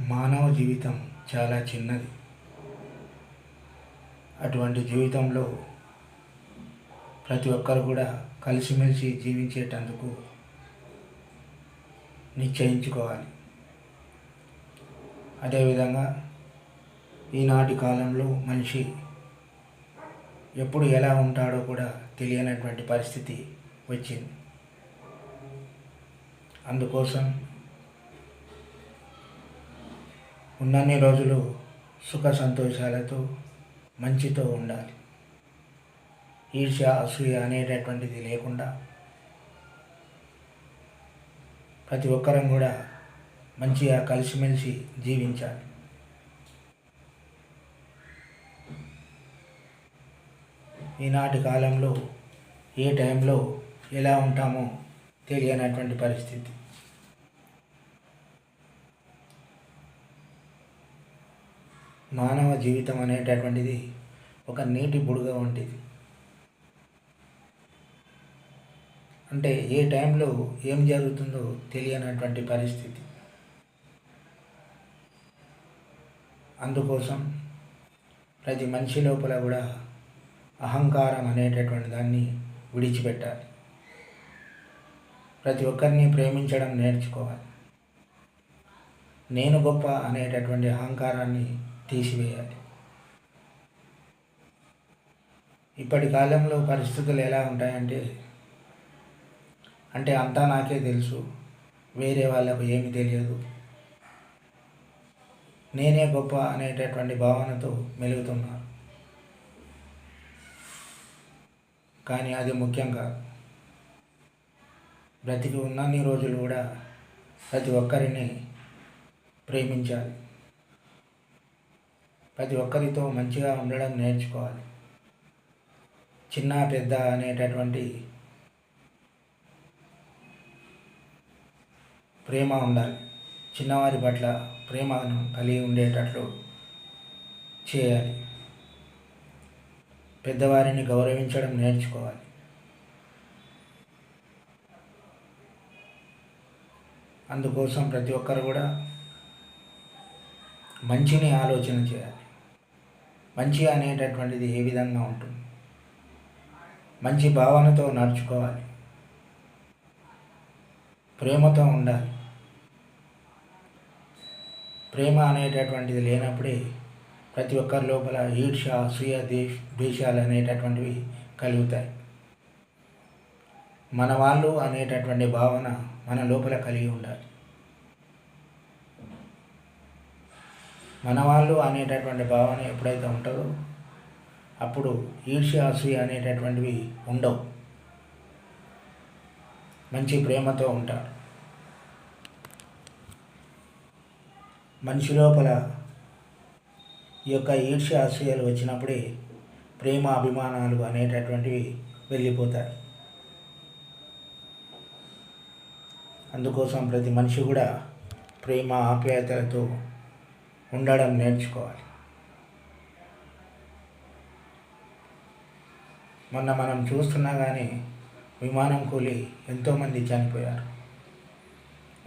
మానవ జీవితం చాలా చిన్నది. అటువంటి జీవితంలో ప్రతి ఒక్కరు కూడా కలిసిమెలిసి జీవించేటందుకు నిశ్చయించుకోవాలి. అదేవిధంగా ఈనాటి కాలంలో మనిషి ఎప్పుడు ఎలా ఉంటాడో కూడా తెలియనటువంటి పరిస్థితి వచ్చింది. అందుకోసం ఉన్నన్ని రోజులు సుఖ సంతోషాలతో మంచితో ఉండాలి. ఈర్ష అసూయ అనేటటువంటిది లేకుండా ప్రతి ఒక్కరం కూడా మంచిగా కలిసిమెలిసి జీవించాలి. ఈనాటి కాలంలో ఏ టైంలో ఎలా ఉంటామో తెలియనటువంటి పరిస్థితి. మానవ జీవితం అనేటటువంటిది ఒక నీటి బుడగ వంటిది. అంటే ఏ టైంలో ఏం జరుగుతుందో తెలియనటువంటి పరిస్థితి. అందుకోసం ప్రతి మనిషి లోపల కూడా అహంకారం అనేటటువంటి దాన్ని విడిచిపెట్టాలి. ప్రతి ఒక్కరిని ప్రేమించడం నేర్చుకోవాలి. నేను గొప్ప అనేటటువంటి అహంకారాన్ని తీసివేయాలి. ఇప్పటి కాలంలో పరిస్థితులు ఎలా ఉంటాయంటే అంటే అంతా నాకే తెలుసు వేరే వాళ్ళకు ఏమి తెలియదు. నేనే గొప్ప అనేటటువంటి భావనతో మెలుగుతున్నారు కానీ అది ముఖ్యంగా బ్రతికి ఉన్నన్ని రోజులు కూడా ప్రతి ఒక్కరిని ప్రేమించాలి. ప్రతి ఒక్కరితో మంచిగా ఉండడం నేర్చుకోవాలి. చిన్న పెద్ద అనేటటువంటి ప్రేమ ఉండాలి. చిన్నవారి పట్ల ప్రేమను కలిగి ఉండేటట్లు చేయాలి. పెద్దవారిని గౌరవించడం నేర్చుకోవాలి. అందుకోసం ప్రతి ఒక్కరు కూడా మంచిని ఆలోచన చేయాలి. మంచి అనేటటువంటిది ఏ విధంగా ఉంటుంది? మంచి భావనతో నడుచుకోవాలి. ప్రేమతో ఉండాలి. ప్రేమ అనేటటువంటిది లేనప్పుడే ప్రతి ఒక్కరి లోపల ఈర్ష అసూయ దేశ ద్వేషాలు అనేటటువంటివి కలుగుతాయి. మన వాళ్ళు అనేటటువంటి భావన మన లోపల కలిగి ఉండాలి. మనవాళ్ళు అనేటటువంటి భావన ఎప్పుడైతే ఉంటుందో అప్పుడు ఈర్ష్య అనేటటువంటివి ఉండవు. మంచి ప్రేమతో ఉంటారు. మనిషి లోపల ఈ యొక్క ఈర్ష్య అసూయలు వచ్చినప్పుడే ప్రేమ అభిమానాలు అనేటటువంటివి వెళ్ళిపోతాయి. అందుకోసం ప్రతి మనిషి కూడా ప్రేమ ఆప్యాయతలతో ఉండడం నేర్చుకోవాలి. మొన్న మనం చూస్తున్నా కానీ విమానం కూలి ఎంతోమంది చనిపోయారు.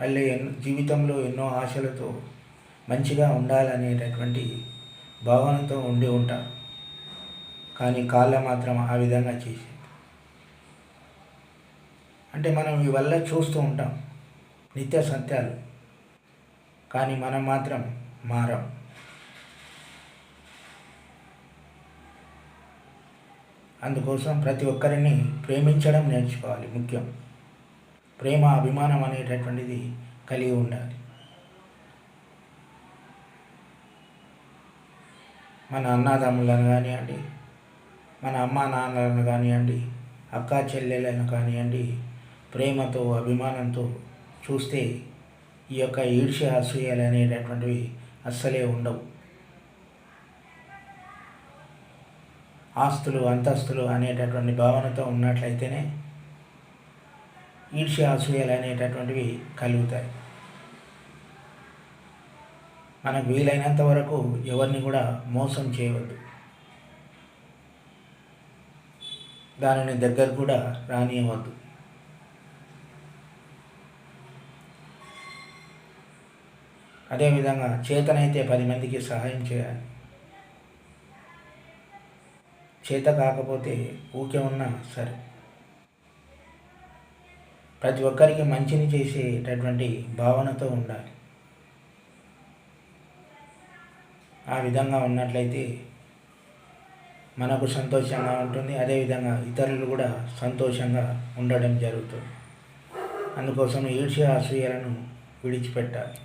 మళ్ళీ ఎన్నో జీవితంలో ఎన్నో ఆశలతో మంచిగా ఉండాలనేటటువంటి భావనతో ఉండి ఉంటారు కానీ కాళ్ళ మాత్రం ఆ విధంగా చేసింది. అంటే మనం ఇవల్ల చూస్తూ ఉంటాం. నిత్య సత్యాలు. కానీ మనం మాత్రం మారం. అందుకోసం ప్రతి ఒక్కరిని ప్రేమించడం నేర్చుకోవాలి ముఖ్యం. ప్రేమ అభిమానం అనేటటువంటిది కలిగి ఉండాలి. మన అన్నదమ్ములను కానివ్వండి మన అమ్మా నాన్నలను కానివ్వండి అక్క చెల్లెలను కానివ్వండి ప్రేమతో అభిమానంతో చూస్తే ఈ యొక్క ఈర్ష్య అసూయలు అనేటటువంటివి అస్సలే ఉండవు. ఆస్తులు అంతస్తులు అనేటటువంటి భావనతో ఉన్నట్లయితేనే ఈర్ష్య అసూయలు అనేటటువంటివి కలుగుతాయి. మనకు వీలైనంత వరకు ఎవరిని కూడా మోసం చేయవద్దు. దానిని దగ్గర కూడా రానియవద్దు. అదేవిధంగా చేతనైతే పది మందికి సహాయం చేయాలి. చేత కాకపోతే ఊకే ఉన్నా సరే. ప్రతి ఒక్కరికి మంచిని చేసేటటువంటి భావనతో ఉండాలి. ఆ విధంగా ఉన్నట్లయితే మనకు సంతోషంగా ఉంటుంది. అదేవిధంగా ఇతరులు కూడా సంతోషంగా ఉండడం జరుగుతుంది. అందుకోసం ఈర్ష్య అసూయలను విడిచిపెట్టాలి.